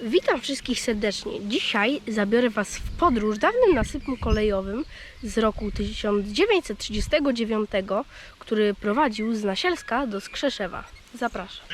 Witam wszystkich serdecznie. Dzisiaj zabiorę Was w podróż dawnym nasypem kolejowym z roku 1939, który prowadził z Nasielska do Skrzeszewa. Zapraszam.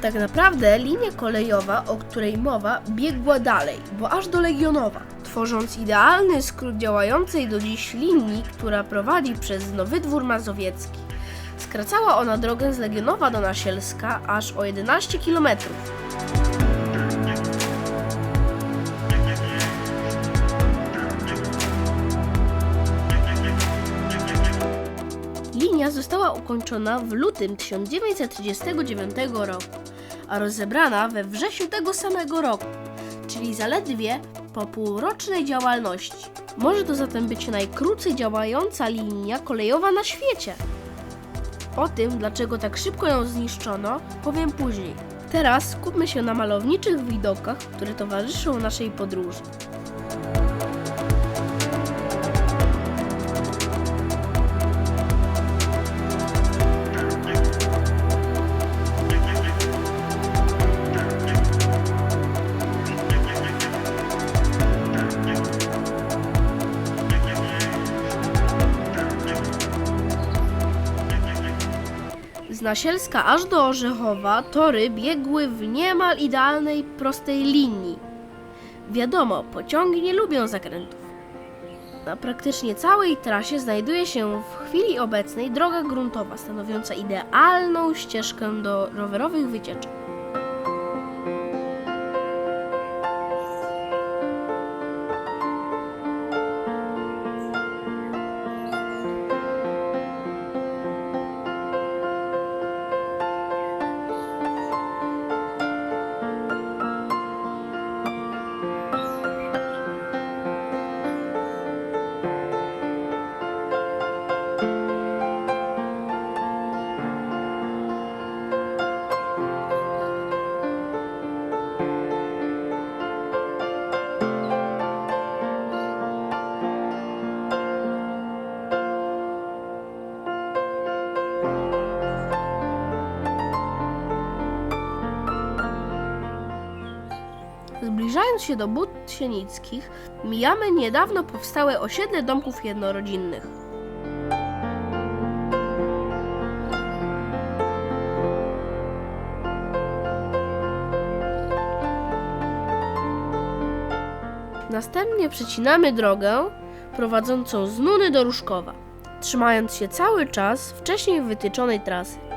Tak naprawdę linia kolejowa, o której mowa, biegła dalej, bo aż do Legionowa, tworząc idealny skrót działającej do dziś linii, która prowadzi przez Nowy Dwór Mazowiecki. Skracała ona drogę z Legionowa do Nasielska aż o 11 km. Linia została ukończona w lutym 1939 roku, a rozebrana we wrześniu tego samego roku, czyli zaledwie po półrocznej działalności. Może to zatem być najkrócej działająca linia kolejowa na świecie. O tym, dlaczego tak szybko ją zniszczono, powiem później. Teraz skupmy się na malowniczych widokach, które towarzyszą naszej podróży. Nasielska aż do Orzechowa tory biegły w niemal idealnej, prostej linii. Wiadomo, pociągi nie lubią zakrętów. Na praktycznie całej trasie znajduje się w chwili obecnej droga gruntowa, stanowiąca idealną ścieżkę do rowerowych wycieczek. Zbliżając się do Bud Sienickich, mijamy niedawno powstałe osiedle domków jednorodzinnych. Następnie przecinamy drogę prowadzącą z Nuny do Ruszkowa, trzymając się cały czas wcześniej wytyczonej trasy.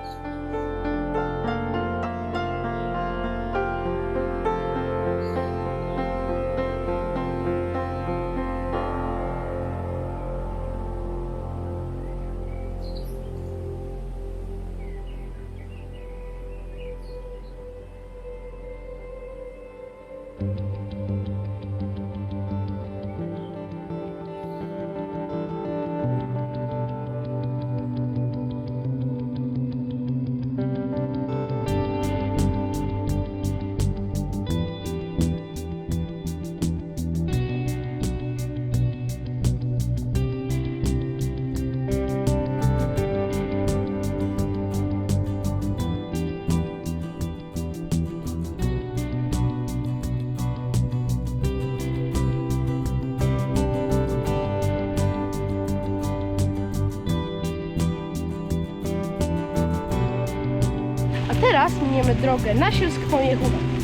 Teraz miniemy drogę na Sielsk. W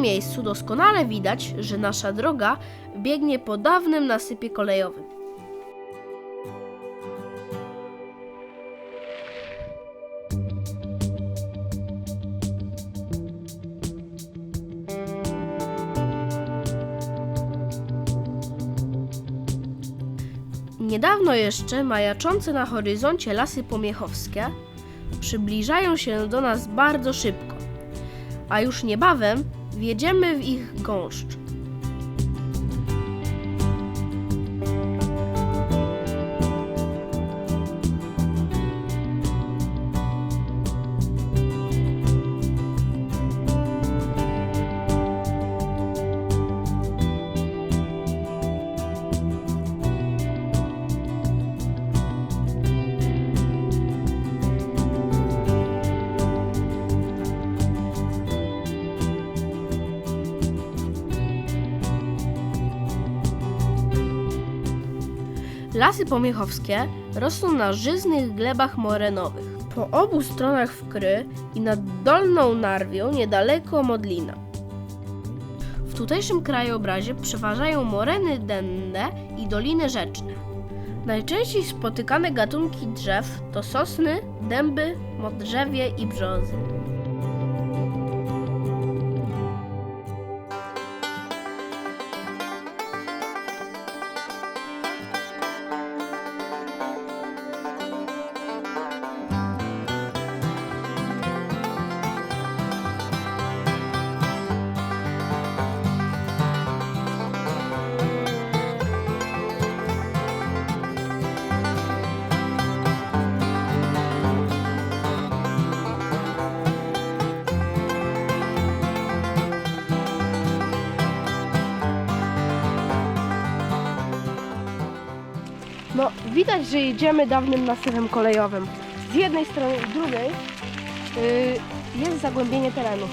miejscu doskonale widać, że nasza droga biegnie po dawnym nasypie kolejowym. Niedawno jeszcze majaczące na horyzoncie lasy pomiechowskie przybliżają się do nas bardzo szybko, a już niebawem wjedziemy w ich gąszcz. Lasy pomiechowskie rosną na żyznych glebach morenowych. Po obu stronach Wkry i nad Dolną Narwią niedaleko Modlina. W tutejszym krajobrazie przeważają moreny denne i doliny rzeczne. Najczęściej spotykane gatunki drzew to sosny, dęby, modrzewie i brzozy. Widać, że jedziemy dawnym nasypem kolejowym. Z jednej strony i drugiej yy, jest zagłębienie terenu.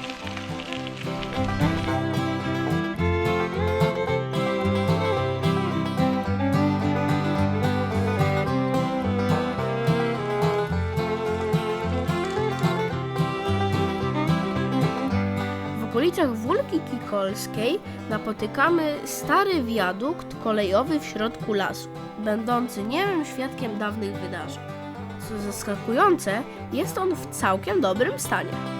W okolicach Wólki Kikolskiej napotykamy stary wiadukt kolejowy w środku lasu, będący niemym świadkiem dawnych wydarzeń. Co zaskakujące, jest on w całkiem dobrym stanie.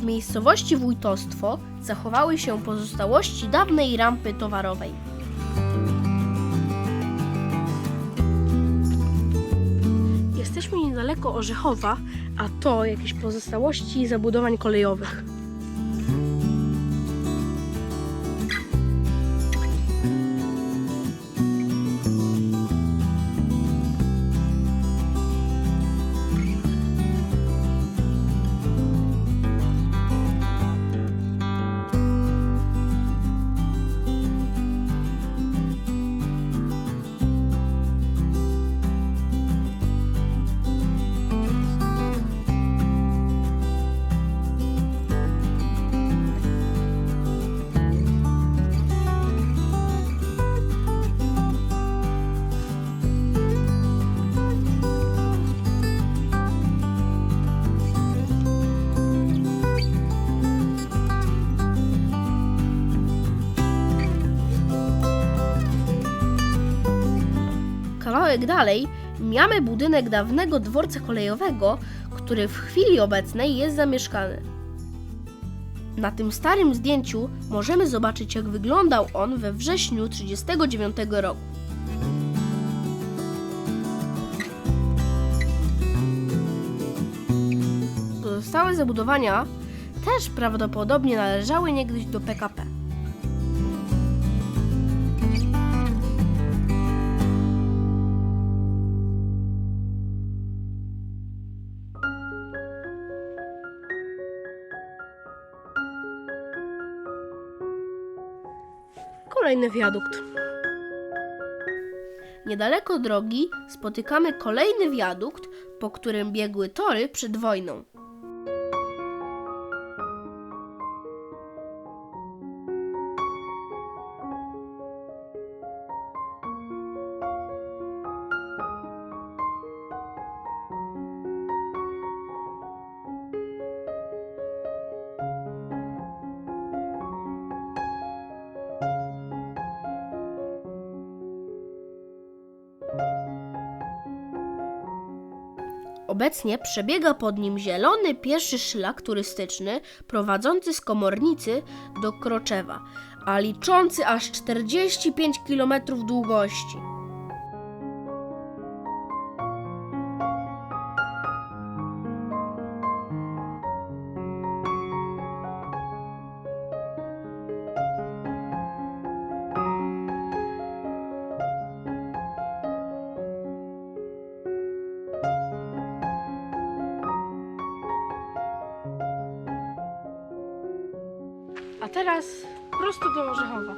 W miejscowości Wójtostwo zachowały się pozostałości dawnej rampy towarowej. Jesteśmy niedaleko Orzechowa, a to jakieś pozostałości zabudowań kolejowych. Kawałek dalej mamy budynek dawnego dworca kolejowego, który w chwili obecnej jest zamieszkany. Na tym starym zdjęciu możemy zobaczyć, jak wyglądał on we wrześniu 1939 roku. Pozostałe zabudowania też prawdopodobnie należały niegdyś do PKP. Kolejny wiadukt. Niedaleko drogi spotykamy kolejny wiadukt, po którym biegły tory przed wojną. Obecnie przebiega pod nim zielony pieszy szlak turystyczny prowadzący z Komornicy do Kroczewa, a liczący aż 45 km długości. Teraz prosto do Orzechowa.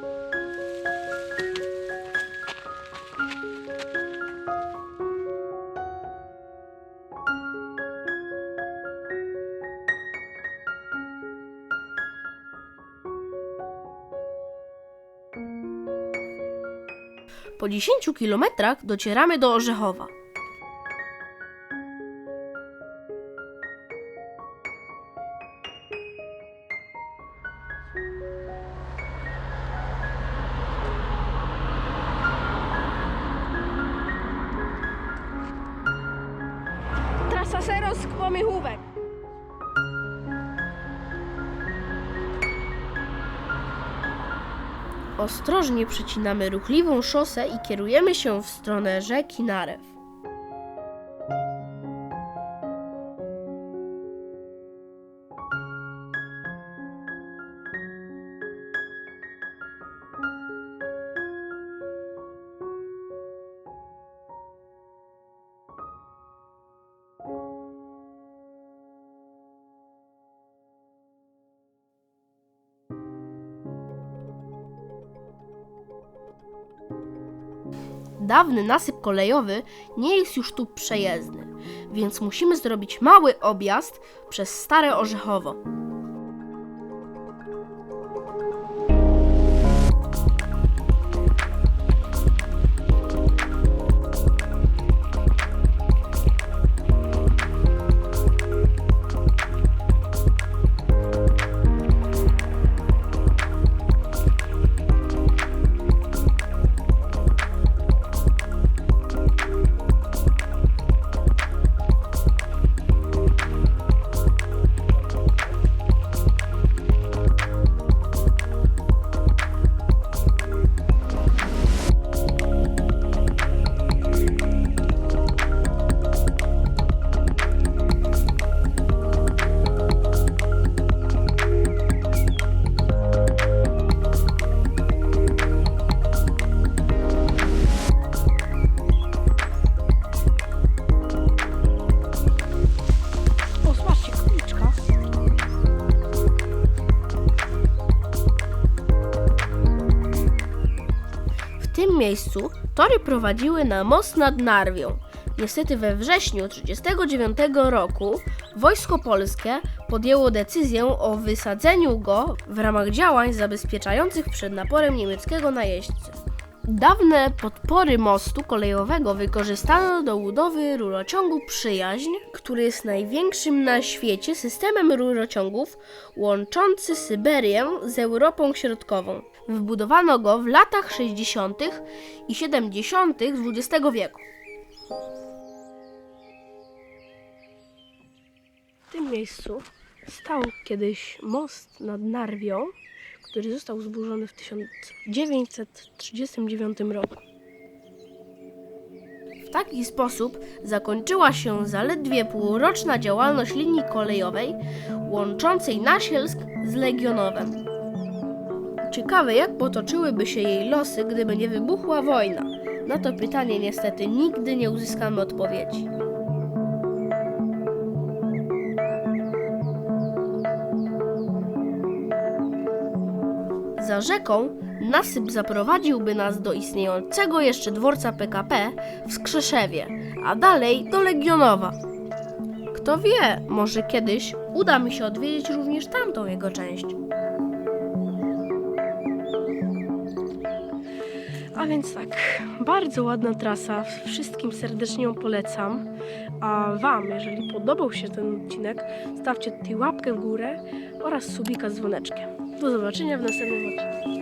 Po 10 kilometrach docieramy do Orzechowa. Ostrożnie przecinamy ruchliwą szosę i kierujemy się w stronę rzeki Narew. Dawny nasyp kolejowy nie jest już tu przejezdny, więc musimy zrobić mały objazd przez Stare Orzechowo. Tory prowadziły na most nad Narwią. Niestety we wrześniu 1939 roku wojsko polskie podjęło decyzję o wysadzeniu go w ramach działań zabezpieczających przed naporem niemieckiego najeźdźcy. Dawne podpory mostu kolejowego wykorzystano do budowy rurociągu Przyjaźń, który jest największym na świecie systemem rurociągów łączący Syberię z Europą Środkową. Wybudowano go w latach 60. i 70. XX wieku. W tym miejscu stał kiedyś most nad Narwią, który został zburzony w 1939 roku. W taki sposób zakończyła się zaledwie półroczna działalność linii kolejowej łączącej Nasielsk z Legionowem. Ciekawe, jak potoczyłyby się jej losy, gdyby nie wybuchła wojna. Na to pytanie niestety nigdy nie uzyskamy odpowiedzi. Za rzeką nasyp zaprowadziłby nas do istniejącego jeszcze dworca PKP w Skrzeszewie, a dalej do Legionowa. Kto wie, może kiedyś uda mi się odwiedzić również tamtą jego część. A więc tak, bardzo ładna trasa, wszystkim serdecznie ją polecam. A Wam, jeżeli podobał się ten odcinek, stawcie tutaj łapkę w górę oraz subika z dzwoneczkiem. Do zobaczenia w następnym odcinku.